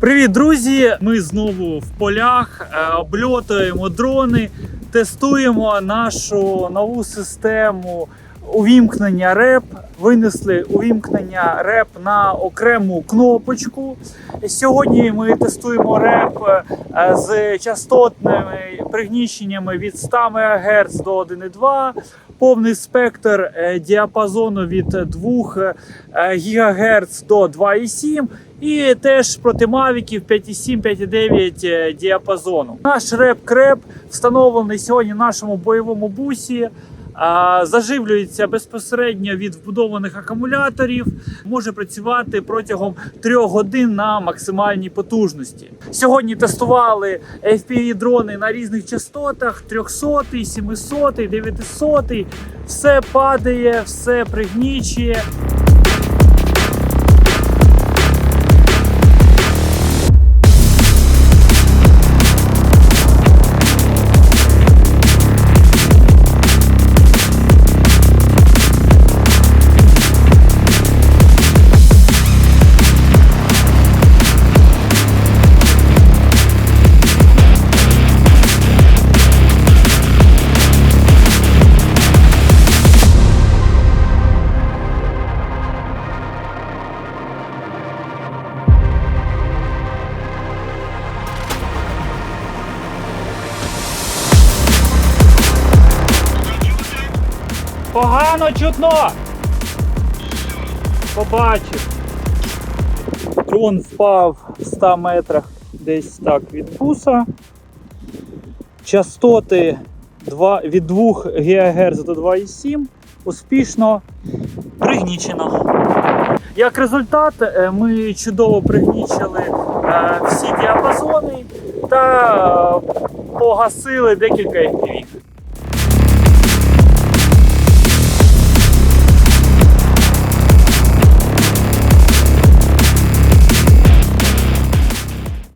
Привіт, друзі! Ми знову в полях е, обльотуємо дрони, тестуємо нашу нову систему увімкнення РЕП. Винесли увімкнення РЕП на окрему кнопочку. Сьогодні ми тестуємо РЕП е, з частотними пригніщеннями від 100 МГц до 1,2 повний спектр е, діапазону від 2 ГГц до 2,7 і теж проти мавіків 5,7, 5,9 е, діапазону. Наш реп-креп встановлений сьогодні в нашому бойовому бусі. Заживлюється безпосередньо від вбудованих акумуляторів, може працювати протягом 3 годин на максимальній потужності. Сьогодні тестували fpv дрони на різних частотах: 300, 700, 900. Все падає, все пригнічує. Погано чутно. Побачив. Дрон впав в 100 метрах десь так від буса. Частоти два- від 2 ГГц до 2,7 успішно пригнічено. Як результат, е, ми чудово пригнічили е, всі діапазони та погасили декілька FPV.